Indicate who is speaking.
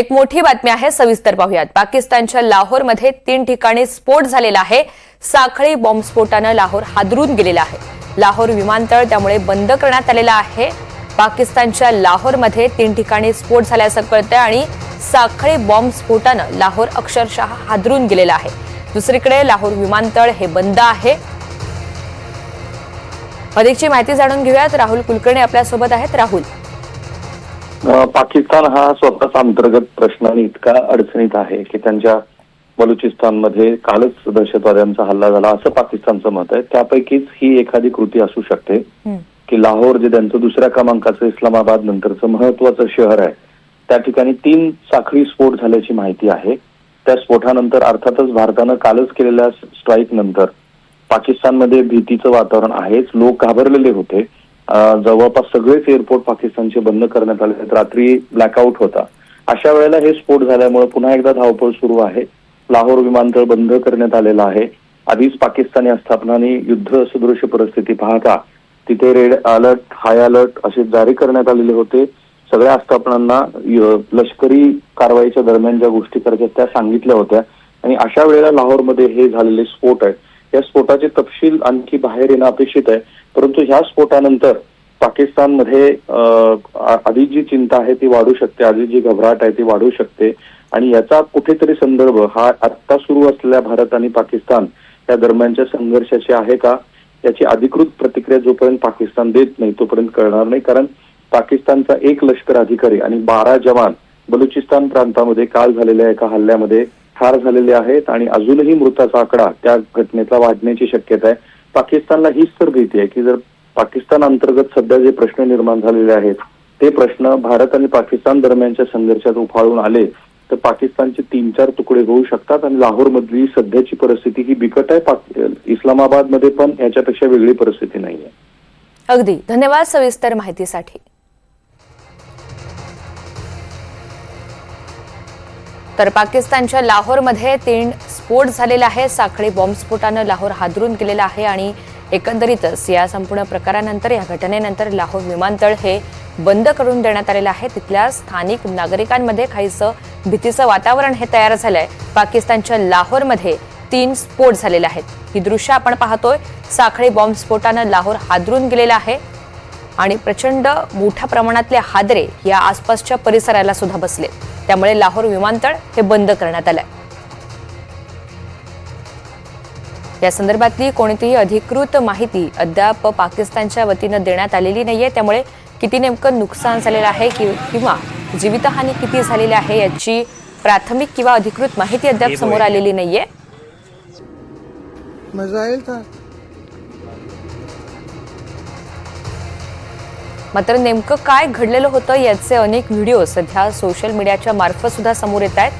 Speaker 1: एक मोठी बातमी आहे सविस्तर पाहूयात. पाकिस्तानच्या लाहोरमध्ये तीन ठिकाणी स्फोट झालेला आहे. साखळी बॉम्बस्फोटानं लाहोर हादरून गेलेला आहे. लाहोर विमानतळ त्यामुळे बंद करण्यात आलेला आहे. पाकिस्तानच्या लाहोरमध्ये तीन ठिकाणी स्फोट झाल्याचं कळतंय आणि साखळी बॉम्बस्फोटानं लाहोर अक्षरशः हादरून गेलेला आहे. दुसरीकडे लाहोर विमानतळ हे बंद आहे. अधिकची माहिती जाणून घेऊयात. राहुल कुलकर्णी आपल्यासोबत आहेत. राहुल
Speaker 2: पाकिस्तान हा स्वतःच अंतर्गत प्रश्नाने इतका अडचणीत आहे की त्यांच्या बलुचिस्तानमध्ये कालच दहशतवाद्यांचा हल्ला झाला असं पाकिस्तानचं मत आहे. त्यापैकीच ही एखादी कृती असू शकते. की लाहोर जे त्यांचं दुसऱ्या क्रमांकाचं इस्लामाबाद नंतरचं महत्वाचं शहर आहे त्या ठिकाणी तीन साखळी स्फोट झाल्याची माहिती आहे. त्या स्फोटानंतर अर्थातच भारतानं कालच केलेल्या स्ट्राईक नंतर पाकिस्तानमध्ये भीतीचं वातावरण आहेच. लोक घाबरलेले होते. जवळपास सगळेच एअरपोर्ट पाकिस्तानचे बंद करण्यात आले आहेत. रात्री ब्लॅकआउट होता. अशा वेळेला हे स्फोट झाल्यामुळे पुन्हा एकदा धावपळ सुरू आहे. लाहोर विमानतळ बंद करण्यात आलेलं आहे. आधीच पाकिस्तानी आस्थापनाने युद्ध सदृश परिस्थिती पाहता तिथे रेड अलर्ट हाय अलर्ट असे जारी करण्यात आलेले होते. सगळ्या आस्थापनांना लष्करी कारवाईच्या दरम्यान ज्या गोष्टी करायच्या त्या सांगितल्या होत्या. आणि अशा वेळेला लाहोरमध्ये हे झालेले स्फोट आहेत. या स्फोटाचे तपशील आणखी बाहेर येणं अपेक्षित आहे. परंतु ह्या स्फोटानंतर पाकिस्तानमध्ये आधी जी चिंता आहे ती वाढू शकते. आधी जी घबराट आहे ती वाढू शकते. आणि याचा कुठेतरी संदर्भ हा आत्ता सुरू असलेल्या भारत आणि पाकिस्तान या दरम्यानच्या संघर्षाची आहे का? याची अधिकृत प्रतिक्रिया जोपर्यंत पाकिस्तान देत नाही तोपर्यंत कळणार नाही. कारण पाकिस्तानचा एक लष्कर अधिकारी आणि बारा जवान बलुचिस्तान प्रांतामध्ये काल झालेल्या एका हल्ल्यामध्ये ठार झालेले आहेत आणि अजूनही मृताचा आकडा त्या घटनेतला वाढण्याची शक्यता आहे. पाकिस्तानला हीच तर भीती आहे की जर पाकिस्तान अंतर्गत सध्या जे प्रश्न निर्माण झालेले आहेत ते प्रश्न भारत आणि पाकिस्तान दरम्यानच्या संघर्षात उफाळून आले तर पाकिस्तानचे तीन चार तुकडे होऊ शकतात आणि लाहोर मधली सध्याची परिस्थिती ही बिकट आहे. इस्लामाबादमध्ये इस्लामाबादमध्ये पण याच्यापेक्षा वेगळी परिस्थिती नाहीये.
Speaker 1: अगदी. धन्यवाद सविस्तर माहितीसाठी. तर पाकिस्तानच्या लाहोरमध्ये तीन स्फोट झालेला आहे साखळी बॉम्बस्फोटानं लाहोर हादरून गेलेला आहे आणि एकंदरीतच या संपूर्ण प्रकारानंतर या घटनेनंतर लाहोर विमानतळ हे बंद करून देण्यात आलेलं आहे. तिथल्या स्थानिक नागरिकांमध्ये काहीसं भीतीचं वातावरण हे तयार झालं आहे पाकिस्तानच्या लाहोरमध्ये तीन स्फोट झालेले आहेत. ही दृश्य आपण पाहतोय. साखळी बॉम्बस्फोटानं लाहोर हादरून गेलेला आहे आणि प्रचंड मोठ्या प्रमाणातले हादरे या आसपासच्या परिसराला सुद्धा बसले. त्यामुळे लाहोर विमानतळ हे बंद करण्यात आलंय. या संदर्भातली कोणतीही अधिकृत माहिती अद्याप पाकिस्तानच्या वतीनं देण्यात आलेली नाहीये. त्यामुळे किती नेमकं नुकसान झालेलं आहे कि- किंवा जीवितहानी किती झालेली आहे याची प्राथमिक किंवा अधिकृत माहिती अद्याप समोर आलेली नाहीये.
Speaker 3: मिसाइल था
Speaker 1: मात्र नेमकं काय घडलेलं होतं याचे अनेक व्हिडिओ सध्या सोशल मीडियाच्या मार्फत सुद्धा समोर येत आहेत.